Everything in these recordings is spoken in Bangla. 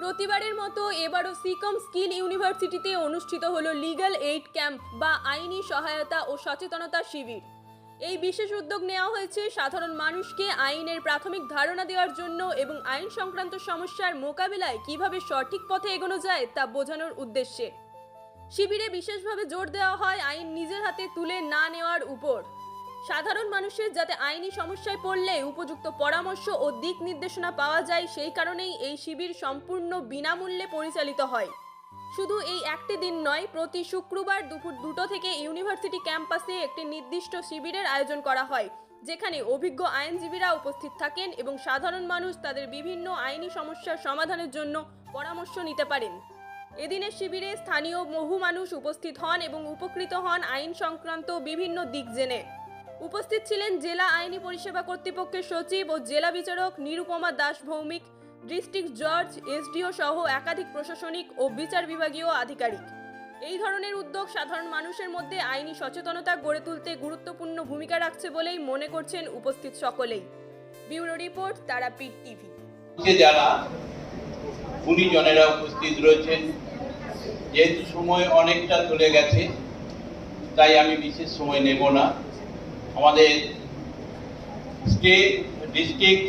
প্রতিবারের মতো এবারও সিকম স্কিল ইউনিভার্সিটিতে অনুষ্ঠিত হলো লিগ্যাল এইড ক্যাম্প বা আইনি সহায়তা ও সচেতনতা শিবির। এই বিশেষ উদ্যোগ নেওয়া হয়েছে সাধারণ মানুষকে আইনের প্রাথমিক ধারণা দেওয়ার জন্য এবং আইন সংক্রান্ত সমস্যার মোকাবিলায় কীভাবে সঠিক পথে এগোনো যায় তা বোঝানোর উদ্দেশ্যে। শিবিরে বিশেষভাবে জোর দেওয়া হয় আইন নিজের হাতে তুলে না নেওয়ার উপর। সাধারণ মানুষের যাতে আইনি সমস্যায় পড়লে উপযুক্ত পরামর্শ ও দিক নির্দেশনা পাওয়া যায়, সেই কারণেই এই শিবির সম্পূর্ণ বিনামূল্যে পরিচালিত হয়। শুধু এই একটি দিন নয়, প্রতি শুক্রবার দুপুর দুটো থেকে ইউনিভার্সিটি ক্যাম্পাসে একটি নির্দিষ্ট শিবিরের আয়োজন করা হয়, যেখানে অভিজ্ঞ আইনজীবীরা উপস্থিত থাকেন এবং সাধারণ মানুষ তাদের বিভিন্ন আইনি সমস্যার সমাধানের জন্য পরামর্শ নিতে পারেন। এদিনের শিবিরে স্থানীয় বহু মানুষ উপস্থিত হন এবং উপকৃত হন আইন সংক্রান্ত বিভিন্ন দিক জেনে। উপস্থিত ছিলেন জেলা আইনি পরিষেবা কর্তৃপক্ষের সচিব ও জেলা বিচারক নিরুপমা দাস ভৌমিক, ডিস্ট্রিক্ট জজ, এসডিও সহ একাধিক প্রশাসনিক ও বিচার বিভাগীয় আধিকারিক। এই ধরনের উদ্যোগ সাধারণ মানুষের মধ্যে আইনি সচেতনতা গড়ে তুলতে গুরুত্বপূর্ণ ভূমিকা রাখছে বলেই মনে করছেন উপস্থিত সকলেই। Bureau report, Tarapith TV. যারা উপস্থিত রয়েছেন, যেহেতু সময় অনেকটা চলে গেছে, তাই আমি বিশেষ সময় নেব না। আমাদের স্টেট ডিস্ট্রিক্ট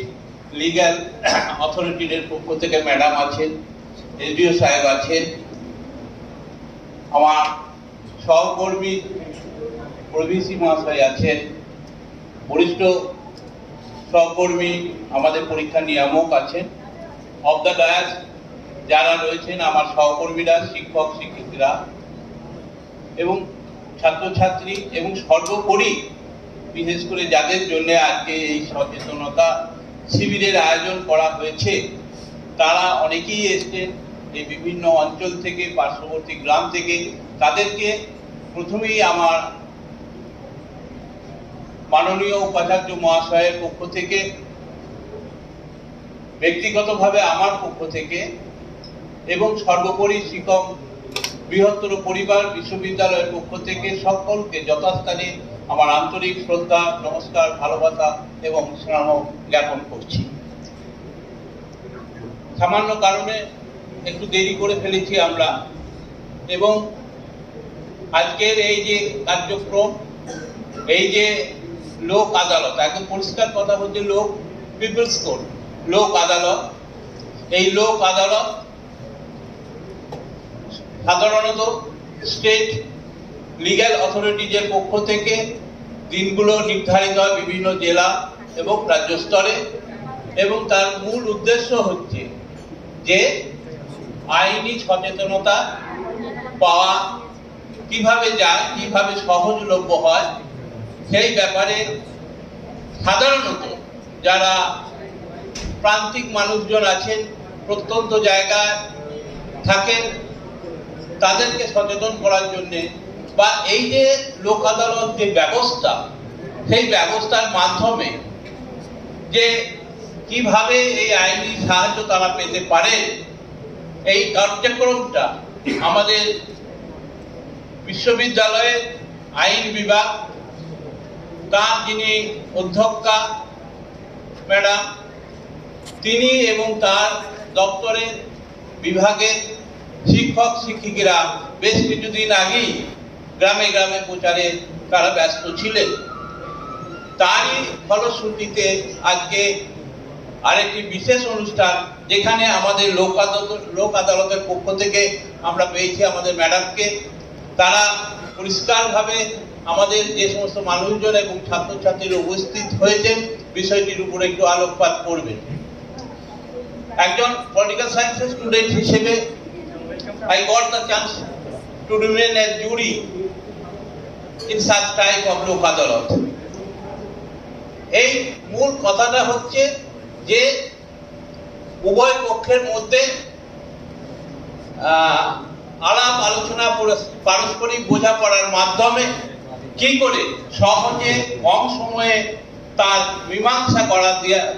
লিগ্যাল অথরিটির পক্ষ থেকে ম্যাডাম আছেন এসডিও সাহেব আছেন, আমার সহকর্মী প্রভিসি মহাশয় আছেন, বরিষ্ঠ সহকর্মী আমাদের পরীক্ষা নিয়ামক আছেন অফ দ্য ডায়াস যারা রয়েছেন আমার সহকর্মীরা, শিক্ষক, শিক্ষিকারা এবং ছাত্রছাত্রী এবং সর্বোপরি বিশেষ করে যাদের জন্য আজকে এই সচেতনতা শিবিরের আয়োজন করা হয়েছে, তারা অনেকেই এসছেন এই বিভিন্ন অঞ্চল থেকে, পার্শ্ববর্তী গ্রাম থেকে, তাদেরকে প্রথমেই আমার মাননীয় উপাচার্য মহাশয়ের পক্ষ থেকে, ব্যক্তিগতভাবে আমার পক্ষ থেকে এবং সর্বোপরি শিক্ষক বৃহত্তর পরিবার বিশ্ববিদ্যালয়ের পক্ষ থেকে সকলকে যথাস্থানে আমার আন্তরিক শ্রদ্ধা, নমস্কার, ভালোবাসা এবং স্নেহ জ্ঞাপন করছি। সামান্য কারণে একটু দেরি করে ফেলেছি আমরা এবং আজকের এই যে কার্যক্রম, এই যে লোক আদালত, একদম পরিষ্কার কথা হচ্ছে লোক, পিপলস কোর্ট, লোক আদালত, এই লোক আদালত সাধারণত স্টেট লিগ্যাল অথরিটিজের পক্ষ থেকে দিনগুলো নির্ধারিত হয় বিভিন্ন জেলা এবং রাজ্য স্তরে এবং তার মূল উদ্দেশ্য হচ্ছে যে আইনি সচেতনতা পাওয়া, কীভাবে যায়, কীভাবে সহজলভ্য হয়, সেই ব্যাপারে সাধারণত যারা প্রান্তিক মানুষজন আছেন, প্রত্যন্ত জায়গায় থাকেন, তাদেরকে সচেতন করার জন্যে বা এই যে লোক আদালত যে ব্যবস্থা, সেই ব্যবস্থার মাধ্যমে যে কীভাবে এই আইনি সাহায্য তারা পেতে পারে, এই কার্যক্রমটা আমাদের বিশ্ববিদ্যালয়ের আইন বিভাগ, তার যিনি অধ্যক্ষা ম্যাডাম, তিনি এবং তার দপ্তরের বিভাগের শিক্ষক শিক্ষিকারা বেশ কিছুদিন আগেই গ্রামে গ্রামে প্রচারে তারা ব্যস্ত ছিলেন। তারই ফলশ্রুতিতে আজকে আরেকটি বিশেষ অনুষ্ঠান যেখানে আমাদের লোক আদালত, লোক আদালতের পক্ষ থেকে আমরা পেয়েছি আমাদের ম্যাডামকে। তারা পরিষ্কারভাবে আমাদের যে সমস্ত মানুষজন এবং ছাত্রছাত্রীরা উপস্থিত হয়েছেন, বিষয়টির উপরে একটু আলোকপাত করবেন। একজন পলিটিক্যাল সায়েন্সের স্টুডেন্ট হিসেবে I got the chance, to remain as jury in such type of এই মূল কথাটা হচ্ছে যে উভয় পক্ষের মধ্যে আলাপ আলোচনা পরস- পারস্পরিক বোঝাপড়ার মাধ্যমে কি করে সহজে কম সময়ে তার মীমাংসা করা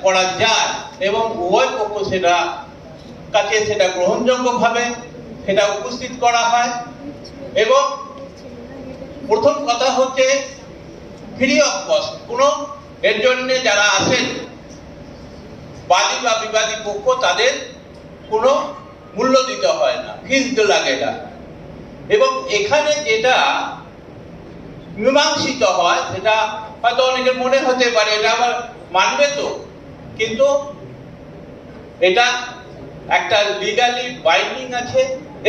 করা যায় এবং উভয় পক্ষ সেটা কাছে সেটা গ্রহণযোগ্যভাবে সেটা উপস্থিত করা হয় এবং প্রথম কথা হচ্ছে ফ্রি অফ কস্ট কোনো এর জন্য যারা আসেন বাদী বা বিবাদী পক্ষ, তাদের কোনো মূল্য দিতে হয় না দিতে লাগে না। এবং এখানে যেটা মীমাংসিত হয়, সেটা হয়তো অনেকের মনে হতে পারে, এটা আবার মানবে তো। কিন্তু এটা একটা লিগালি বাইন্ডিং আছে,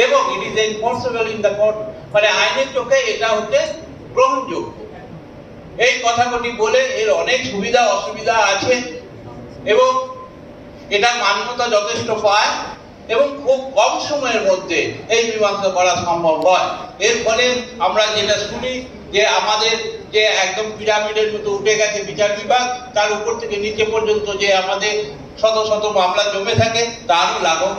এবং it is enforceable in the court মানে আইনের চোখে এটা হচ্ছে গ্রহণযোগ্য। এই কথাগুলি বলে এর অনেক সুবিধা, অসুবিধা আছে এবং এটা মান্যতা যথেষ্ট পায় এবং খুব কম সময়ের মধ্যে এই মীমাংসা করা সম্ভব হয়। এর ফলে আমরা যেটা শুনি যে আমাদের যে একদম পিরামিডের মতো উঠে গেছে বিচার বিভাগ, তার উপর থেকে নিচে পর্যন্ত যে আমাদের শত শত মামলা জমে থাকে, তারও লাঘব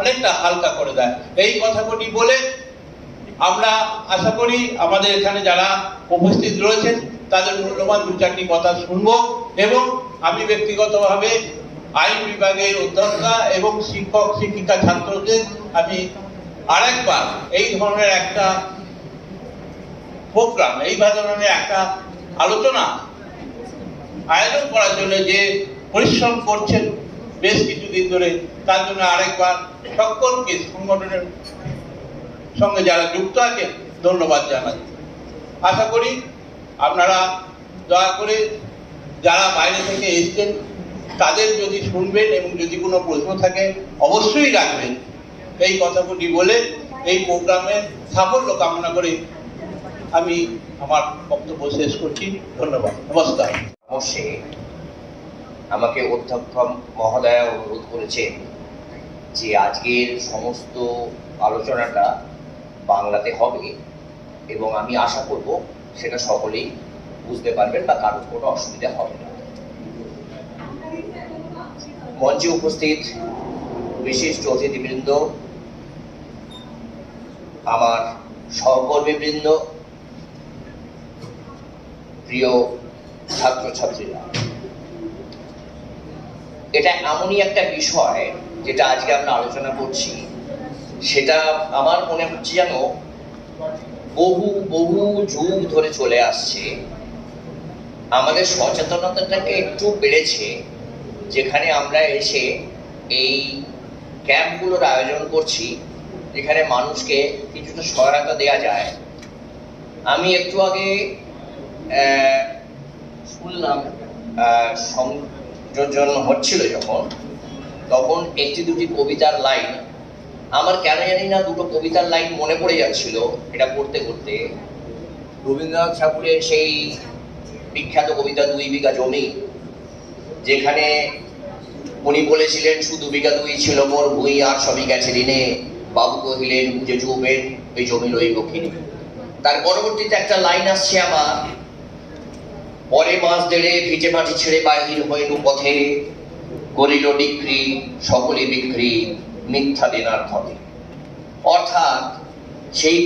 অনেকটা হালকা করে দেয়। এই কথাগুলি বলে আমরা আশা করি আমাদের এখানে যারা উপস্থিত রয়েছেন, তাদের মূল্যবান দু চারটি কথা শুনব এবং আমি ব্যক্তিগতভাবে আইন বিভাগের অধ্যক্ষা এবং শিক্ষক, শিক্ষিকা ছাত্রদের আমি আরেকবার এই ধরনের একটা প্রোগ্রাম, এই ধরনের একটা আলোচনা আয়োজন করার জন্য যে পরিশ্রম করছেন বেশ কিছুদিন ধরে, তার জন্য আরেকবার সকলকে সংগঠনের সঙ্গে যারা যুক্ত আছেন ধন্যবাদ জানাই। আশা করি আপনারা দয়া করে যারা বাইরে থেকে এসছেন, তাদের যদি শুনবেন এবং যদি কোনো প্রশ্ন থাকে, অবশ্যই রাখবেন। এই কথাগুলি বলে এই প্রোগ্রামের সাফল্য কামনা করে আমি আমার বক্তব্য শেষ করছি। ধন্যবাদ। নমস্কার। পরামর্শে আমাকে অধ্যক্ষ মহোদয়া অনুরোধ করেছেন যে আজকের সমস্ত আলোচনাটা বাংলাতে হবে এবং আমি আশা করব সেটা সকলেই বুঝতে পারবেন বা কারোর কোনো অসুবিধা হবে না। মঞ্চে উপস্থিত বিশিষ্ট অতিথিবৃন্দ, আমার সহকর্মীবৃন্দ, প্রিয় ছাত্রছাত্রীরা। এটা এমনই একটা বিষয় যেটা আজকে আমরা আলোচনা করছি। সেটা আমার মনে হচ্ছে যেন বহু বহু যুগ ধরে চলে আসছে। আমাদের সচেতনতাটাকে একটু বেড়েছে, যেখানে আমরা এসে এই ক্যাম্পগুলোর আয়োজন করছি, যেখানে মানুষকে কিছুটা সহায়তা দেওয়া যায়। আমি একটু আগে শুনলাম সংযোজন হচ্ছিল যখন, তখন একটি দুটি কবিতার লাইন আমার কেন জানি না দুটো কবিতার লাইন মনে পড়ে যাচ্ছিল এটা পড়তে করতে রবীন্দ্রনাথ ঠাকুরের সেই বিখ্যাত কবিতা দুই বিঘা জমি, যেখানে উনি বলেছিলেন, শুধু বিঘা দুই ছিল মোর ভুই, আর সবই গেছে ঋণে। বাবু কহিলেন, যে চুবেন ওই জমি রইব কিনে তার পরবর্তীতে একটা লাইন আসছে আমার, পরে মাস দেড়ে ভিটে মাটি ছেড়ে বাহির হইল পথে, করিল বিক্রি সকলে বিক্রি। মিথ্যা দেনার ধনে অর্থাৎ সেই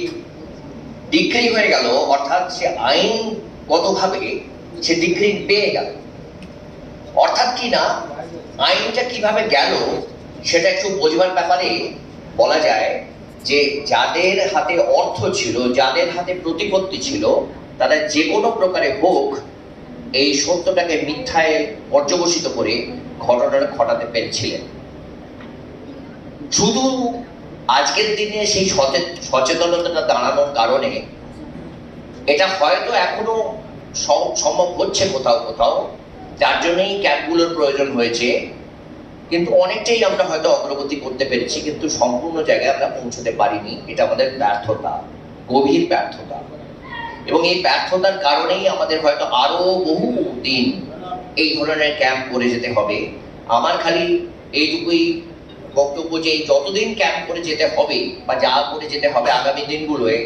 ডিক্রি হয়ে গেল, অর্থাৎ সে আইনগতভাবে সে ডিক্রি পেয়ে গেল। অর্থাৎ কি না, আইনটা কীভাবে গেল সেটা একটু বোঝবার ব্যাপারে বলা যায় যে যাদের হাতে অর্থ ছিল, যাদের হাতে প্রতিপত্তি ছিল, তারা যে কোনো প্রকারে হোক এই সত্যটাকে মিথ্যায় পর্যবসিত করে ঘটনাটা ঘটাতে পেরেছিলেন। শুধু আজকের দিনে সেই সচে- সচেতনতাটা দাঁড়ানোর কারণে এটা হয়তো এখনও সম- সম্ভব হচ্ছে কোথাও কোথাও, যার জন্যই ক্যাম্পগুলোর প্রয়োজন হয়েছে। কিন্তু অনেকটাই আমরা হয়তো অগ্রগতি করতে পেরেছি, কিন্তু সম্পূর্ণ জায়গায় আমরা পৌঁছতে পারিনি। এটা আমাদের ব্যর্থতা, গভীর ব্যর্থতা। এবং এই ব্যর্থতার কারণেই আমাদের হয়তো আরও বহু দিন এই ধরনের ক্যাম্প করে যেতে হবে। আমার খালি এইটুকুই বক্তব্য যে যতদিন ক্যাম্প করে যেতে হবে বা যা করে যেতে হবে আগামী দিনগুলোয়,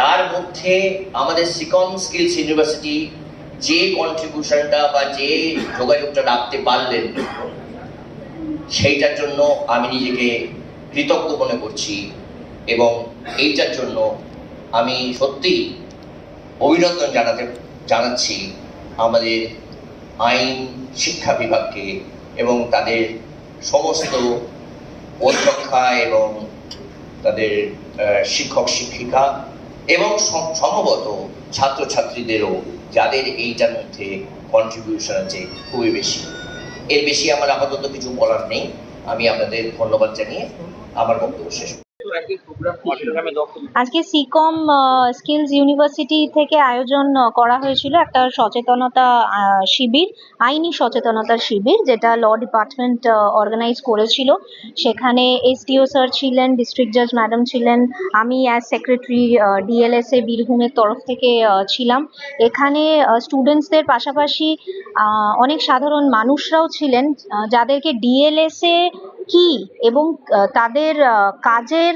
তার মধ্যে আমাদের সিকম স্কিলস ইউনিভার্সিটি যে কন্ট্রিবিউশনটা বা যে যোগাযোগটা রাখতে পারলেন, সেইটার জন্য আমি নিজেকে কৃতজ্ঞ মনে করছি এবং এইটার জন্য আমি সত্যিই অভিনন্দন জানাতে, জানাচ্ছি আমাদের আইন শিক্ষা বিভাগকে এবং তাদের সমস্ত অধ্যক্ষা এবং তাদের শিক্ষক, শিক্ষিকা এবং সম- সম্ভবত ছাত্রছাত্রীদেরও যাদের এইটার মধ্যে কন্ট্রিবিউশন আছে খুবই বেশি। এর বেশি আমার আপাতত কিছু বলার নেই। আমি আপনাদের ধন্যবাদ জানিয়ে আমার বক্তব্য শেষ আজকে সিকম স্কিলস ইউনিভার্সিটি থেকে আয়োজন করা হয়েছিল একটা সচেতনতা শিবির, আইনি সচেতনতা শিবির, যেটা ল ডিপার্টমেন্ট অর্গানাইজ করেছিল। সেখানে এসডিও স্যার ছিলেন ডিস্ট্রিক্ট জাজ ম্যাডাম ছিলেন, আমি অ্যাজ সেক্রেটারি ডিএলএসএ বীরভূমের তরফ থেকে ছিলাম। এখানে স্টুডেন্টসদের পাশাপাশি অনেক সাধারণ মানুষরাও ছিলেন যাদেরকে ডিএলএসএ কি? এবং তাদের কাজের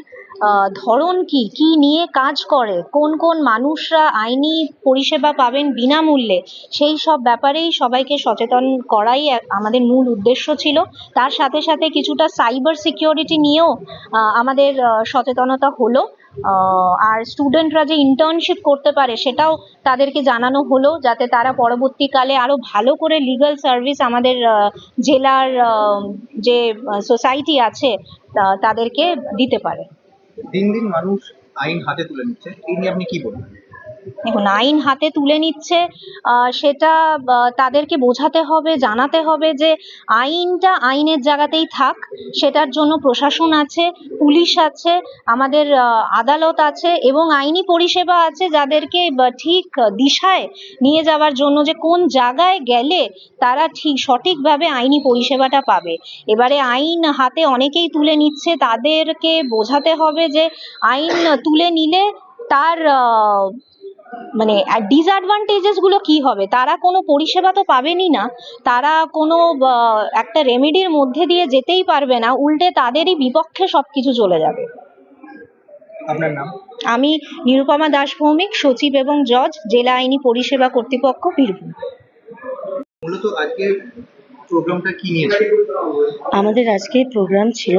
ধরন কি? কি নিয়ে কাজ করে? কোন কোন মানুষরা আইনি পরিষেবা পাবেন বিনামূল্যে? সেই সব ব্যাপারেই সবাইকে সচেতন করাই আমাদের মূল উদ্দেশ্য ছিল। তার সাথে সাথে কিছুটা সাইবার সিকিউরিটি নিয়েও আমাদের সচেতনতা হলো। আর স্টুডেন্টরা যে ইন্টার্নশিপ করতে পারে, সেটাও তাদেরকে জানানো হলো যাতে তারা পরবর্তীকালে আরও ভালো করে লিগাল সার্ভিস আমাদের জেলার যে সোসাইটি আছে তাদেরকে দিতে পারে। দিন দিন মানুষ আইন হাতে তুলে নিচ্ছে। এই নিয়ে আপনি কি বলবেন? দেখুন আইন হাতে তুলে নিচ্ছে সেটা তাদেরকে বোঝাতে হবে জানাতে হবে যে আইনটা আইনের জায়গাতেই থাক সেটার জন্য প্রশাসন আছে পুলিশ আছে আমাদের আদালত আছে এবং আইনি পরিষেবা আছে যাদেরকে ঠিক দিশায় নিয়ে যাওয়ার জন্য যে কোন জায়গায় গেলে তারা ঠিক সঠিকভাবে আইনি পরিষেবাটা পাবে। এবারে আইন হাতে অনেকেই তুলে নিচ্ছে তাদেরকে বোঝাতে হবে যে আইন তুলে নিলে তার আহ, মানে ডিসঅ্যাডভান্টেজেসগুলো কি হবে? তারা কোনো পরিষেবা তো পাবেনই না। তারা কোনো আহ, একটা রেমেডির মধ্যে দিয়ে যেতেই পারবে না। উল্টে তাদেরই বিপক্ষে সবকিছু চলে যাবে। আপনার নাম? আমি নিরুপমা দাস ভৌমিক সচিব এবং জজ জেলা আইনি পরিষেবা কর্তৃপক্ষ বীরভূম। মূলত আজকে প্রোগ্রামটা কি নিয়েছে আমাদের আজকে প্রোগ্রাম ছিল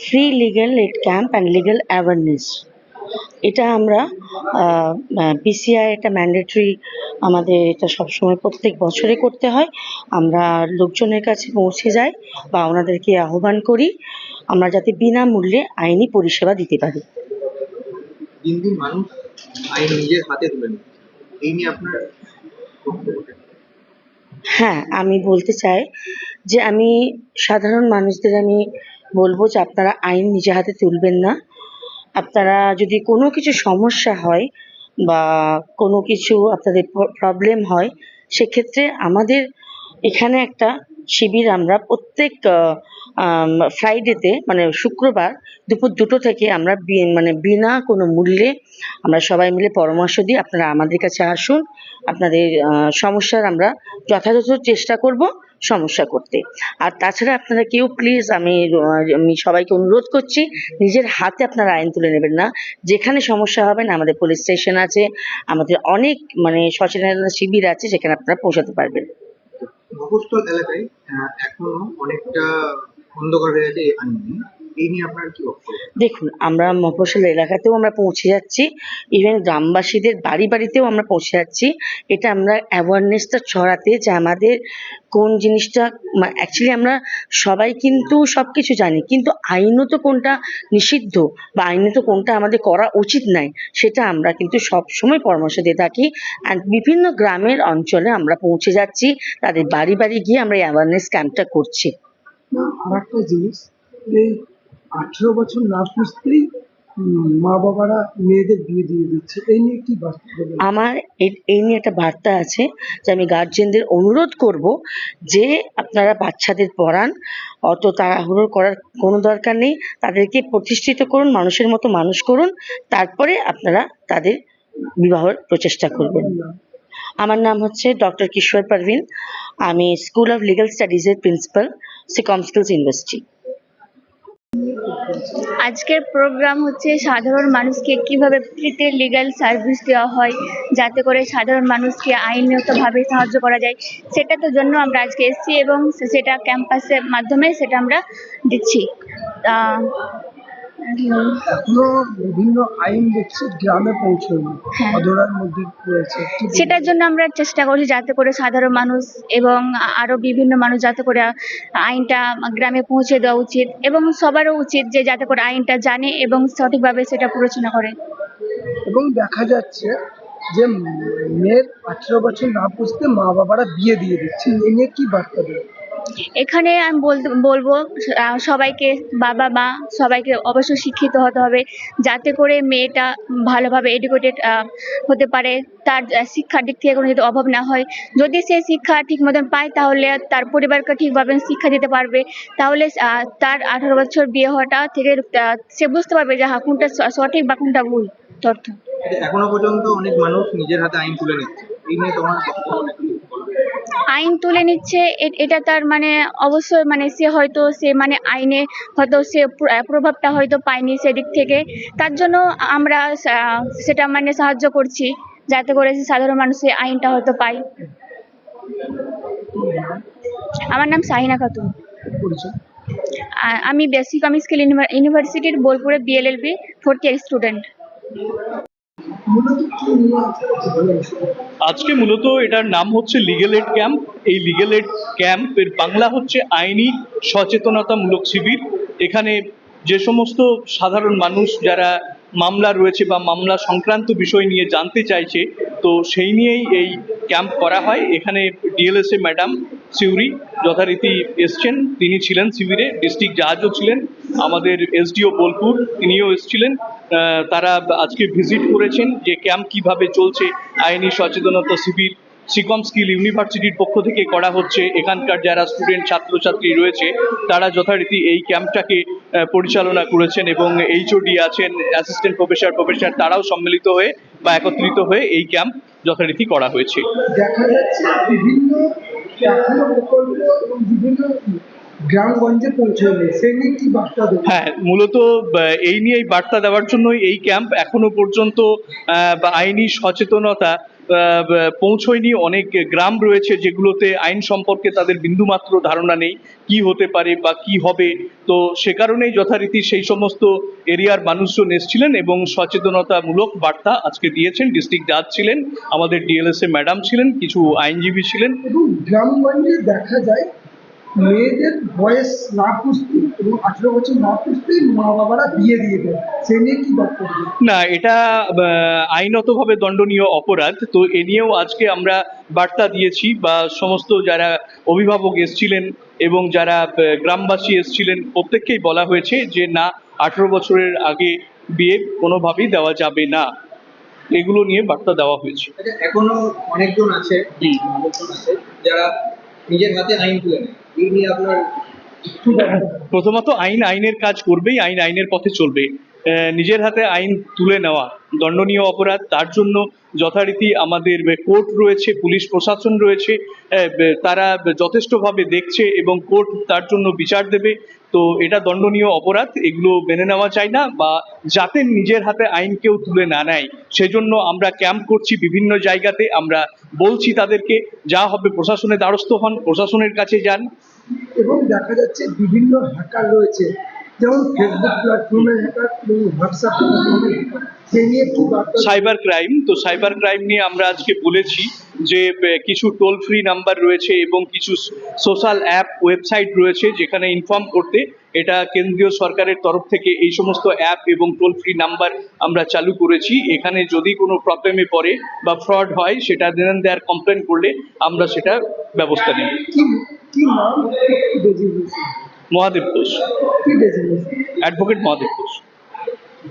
free legal aid camp and legal awareness এটা আমরা বিসিআই এটা ম্যান্ডেটরি আমাদের এটা সবসময় প্রত্যেক বছরে করতে হয়। আমরা লোকজনের কাছে পৌঁছে যাই বা ওনাদেরকে আহ্বান করি আমরা যাতে বিনামূল্যে আইনি পরিষেবা দিতে পারি। দিন দিন মানুষ আইন নিজের হাতে তুলে এই নিয়ে আপনার হ্যাঁ আমি বলতে চাই যে আমি সাধারণ মানুষদের আমি বলব যে আপনারা আইন নিজে হাতে তুলবেন না। আপনারা যদি কোনো কিছু সমস্যা হয় বা কোনো কিছু আপনাদের প্রবলেম হয়, সেক্ষেত্রে আমাদের এখানে একটা শিবির আমরা প্রত্যেক ফ্রাইডেতে মানে শুক্রবার দুপুর দুটো থেকে আমরা মানে বিনা কোনো মূল্যে আমরা সবাই মিলে পরামর্শ দিই আপনারা আমাদের কাছে আসুন। আপনাদের সমস্যার আমরা যথাযথ চেষ্টা করব সমস্যা করতে। আর তাছাড়া আপনারা কেউ প্লিজ আমি আমি সবাইকে অনুরোধ করছি, নিজের হাতে আপনারা আইন তুলে নেবেন না। যেখানে সমস্যা হবে না, আমাদের পুলিশ স্টেশন আছে, আমাদের অনেক মানে সচেতনতা শিবির আছে, সেখানে আপনারা পৌঁছাতে পারবেন। মফস্বল এলাকায় এখনও অনেকটা অন্ধকার হয়ে আছে এই আইন নিয়ে এই নিয়ে আপনার কি দেখুন আমরা মফস্বল এলাকাতেও আমরা পৌঁছে যাচ্ছি। ইভেন গ্রামবাসীদের বাড়ি বাড়িতেও আমরা পৌঁছে যাচ্ছি। এটা আমরা অ্যাওয়ারনেসটা ছড়াতে যে আমাদের কোন জিনিসটা অ্যাকচুয়ালি আমরা সবাই কিন্তু সব কিছু জানি। কিন্তু আইনত কোনটা নিষিদ্ধ বা আইনত কোনটা আমাদের করা উচিত নাই সেটা আমরা কিন্তু সব সময় পরামর্শ দিয়ে থাকি। অ্যান্ড বিভিন্ন গ্রামের অঞ্চলে আমরা পৌঁছে যাচ্ছি। তাদের বাড়ি বাড়ি গিয়ে আমরা অ্যাওয়ারনেস ক্যাম্পটা করছি। আর একটা জিনিস এই আঠেরো বছর না পুষতেই মা বাবারা মেয়েদের বিয়ে দিয়ে দিচ্ছে। এই নিয়ে কি আমার এই নিয়ে একটা বার্তা আছে যে আমি গার্জেনদের অনুরোধ করব যে আপনারা বাচ্চাদের পড়ান, অত তাড়াহুড়ো করার কোনো দরকার নেই। তাদেরকে প্রতিষ্ঠিত করুন, মানুষের মতো মানুষ করুন। তারপরে আপনারা তাদের বিবাহের প্রচেষ্টা করবেন। আমার নাম হচ্ছে ডক্টর কিশোর পারভিন। আমি স্কুল অফ লিগাল স্টাডিজের প্রিন্সিপাল সিকম স্কিলস ইউনিভার্সিটি আজকের প্রোগ্রাম হচ্ছে সাধারণ মানুষকে কীভাবে ফ্রিতে লিগ্যাল সার্ভিস দেওয়া হয়, যাতে করে সাধারণ মানুষকে আইনগতভাবে সাহায্য করা যায়, সেটা তো জন্য আমরা আজকে এসেছি এবং সেটা ক্যাম্পাসের মাধ্যমে সেটা আমরা দিচ্ছি। এখনও বিভিন্ন আইন দেখছি গ্রামে পৌঁছয়নি। হ্যাঁ। অধরার মধ্যে রয়েছে। সেটার জন্য আমরা চেষ্টা করছি যাতে করে সাধারণ মানুষ এবং আরও বিভিন্ন মানুষ যাতে করে আইনটা গ্রামে পৌঁছে দেওয়া উচিত এবং সবারও উচিত যে যাতে করে আইনটা জানে এবং সঠিকভাবে সেটা প্ররোচনা করে। এবং দেখা যাচ্ছে যে মেয়ের আঠেরো বছর না পুষতে মা বাবারা বিয়ে দিয়ে দিচ্ছে। এই নিয়ে কি বার্তা দেবেন? এখানে আমি বলব সবাইকে, বাবা, মা, সবাইকে অবশ্যই শিক্ষিত হতে হবে যাতে করে মেয়েটা ভালোভাবে এডুকেটেড হতে পারে। তার শিক্ষার দিক থেকে কোনো যদি অভাব না হয়, যদি সে শিক্ষা ঠিক মতন পায় তাহলে তার পরিবারকে ঠিকভাবে শিক্ষা দিতে পারবে। তাহলে তার আঠারো বছর বিয়ে হওয়াটা থেকে সে বুঝতে পারবে যে হ্যাঁ কোনটা সঠিক বা কোনটা ভুল তথ্য। এখনও পর্যন্ত অনেক মানুষ নিজের হাতে আইন তুলে নিচ্ছে। এই নিয়ে তোমার। আইন তুলে নিচ্ছে এটা তার মানে অবশ্যই মানে সে হয়তো সে মানে আইনে হয়তো সে প্রভাবটা হয়তো পায়নি সেদিক থেকে। তার জন্য আমরা সেটা মানে সাহায্য করছি যাতে করে সাধারণ মানুষ এই আইনটা হয়তো পায়। আমার নাম সাহিনা খাতুন। আমি বেসিক আমি স্কিল ইউনিভার্সিটির বোলপুরে বিএলএলবি ফোর্থ ইয়ার স্টুডেন্ট আজকে মূলত এটার নাম হচ্ছে লিগেল এড ক্যাম্প এই লিগেল এড ক্যাম্প এর বাংলা হচ্ছে আইনি সচেতনতামূলক শিবির। এখানে যে সমস্ত সাধারণ মানুষ যারা মামলা রয়েছে বা মামলা সংক্রান্ত বিষয় নিয়ে জানতে চাইছে, তো সেই নিয়েই এই ক্যাম্প করা হয়। এখানে ডিএলএসএ ম্যাডাম সিউরি যথারীতি এসছেন। তিনি ছিলেন শিবিরে ডিস্ট্রিক্ট জাজও ছিলেন। আমাদের এসডিও বোলপুর তিনিও এসছিলেন। তারা আজকে ভিজিট করেছেন যে ক্যাম্প কীভাবে চলছে। আইনি সচেতনতা শিবির সিকম স্কিল ইউনিভার্সিটির পক্ষ থেকে করা হচ্ছে। এখানকার যারা স্টুডেন্ট ছাত্রছাত্রী রয়েছে তারা যথারীতি এই ক্যাম্পটাকে পরিচালনা করেছেন এবং এইচওডি আছেন অ্যাসিস্ট্যান্ট প্রফেসর প্রফেসর তারাও সম্মিলিত হয়ে বা একত্রিত হয়ে এই ক্যাম্প যথারীতি করা হয়েছে। দেখা যাচ্ছে বিভিন্ন প্রকল্প এবং বিভিন্ন গ্রামগঞ্জে পৌঁছায়নি সেই নিয়ে কি বার্তা দেবে হ্যাঁ মূলত এই নিয়েই বার্তা দেওয়ার জন্যই এই ক্যাম্প এখনও পর্যন্ত আইনি সচেতনতা পৌঁছয়নি। অনেক গ্রাম রয়েছে যেগুলোতে আইন সম্পর্কে তাদের বিন্দুমাত্র ধারণা নেই। কি হতে পারে বা কি হবে? তো সে কারণেই যথারীতি সেই সমস্ত এরিয়ার মানুষজন এসেছিলেন এবং সচেতনতামূলক বার্তা আজকে দিয়েছেন। ডিস্ট্রিক্ট জাজ ছিলেন, আমাদের ডিএলএসএ ম্যাডাম ছিলেন, কিছু আইনজীবী ছিলেন। এবং দেখা যায় মেয়েদের বয়স না পুষতে এবং আঠেরো বছর না পুষতেই মা বাবারা বিয়ে দিয়ে দেয় সে নিয়ে কি না এটা আইনতভাবে দণ্ডনীয় অপরাধ। তো এ নিয়েও আজকে আমরা বার্তা দিয়েছি বা সমস্ত যারা অভিভাবক এসছিলেন এবং যারা গ্রামবাসী এসছিলেন প্রত্যেককেই বলা হয়েছে যে না আঠেরো বছরের আগে বিয়ে কোনোভাবেই দেওয়া যাবে না। এগুলো নিয়ে বার্তা দেওয়া হয়েছে। আচ্ছা, এখনও অনেকজন আছে আছে যারা নিজের হাতে আইন তুলে নেয়। প্রথমত আইন, আইনের কাজ করবেই, আইন, আইনের পথে চলবে। নিজের হাতে আইন তুলে নেওয়া, দণ্ডনীয় অপরাধ, তার জন্য যথারীতি আমাদের কোর্ট রয়েছে, পুলিশ প্রশাসন রয়েছে তারা যথেষ্টভাবে দেখছে এবং কোর্ট তার জন্য বিচার দেবে। তো এটা দণ্ডনীয় অপরাধ, এগুলো মেনে নেওয়া যায় না বা যাতে নিজের হাতে আইন কেউ তুলে না নেয়। সেজন্য আমরা ক্যাম্প করছি বিভিন্ন জায়গাতে, আমরা বলছি তাদেরকে, যা হবে প্রশাসনের দ্বারস্থ হন, প্রশাসনের কাছে যান। এবং দেখা যাচ্ছে বিভিন্ন হ্যাকার রয়েছে যেমন ফেসবুক প্ল্যাটফর্মের হ্যাকার এবং হোয়াটসঅ্যাপ প্ল্যাটফর্মের? সাইবার ক্রাইম তো সাইবার ক্রাইম নিয়ে আমরা আজকে বলেছি যে কিছু টোল ফ্রি নাম্বার রয়েছে এবং কিছু সোশ্যাল অ্যাপ ওয়েবসাইট রয়েছে যেখানে ইনফর্ম করতে এটা কেন্দ্রীয় সরকারের তরফ থেকে এই সমস্ত অ্যাপ এবং টোল ফ্রি নাম্বার আমরা চালু করেছি। এখানে যদি কোনো প্রবলেমে পড়ে বা ফ্রড হয় সেটা দেন দেয়ার কমপ্লেন করলে আমরা সেটা ব্যবস্থা নিই মহাদেব ঘোষ। অ্যাডভোকেট মহাদেব ঘোষ।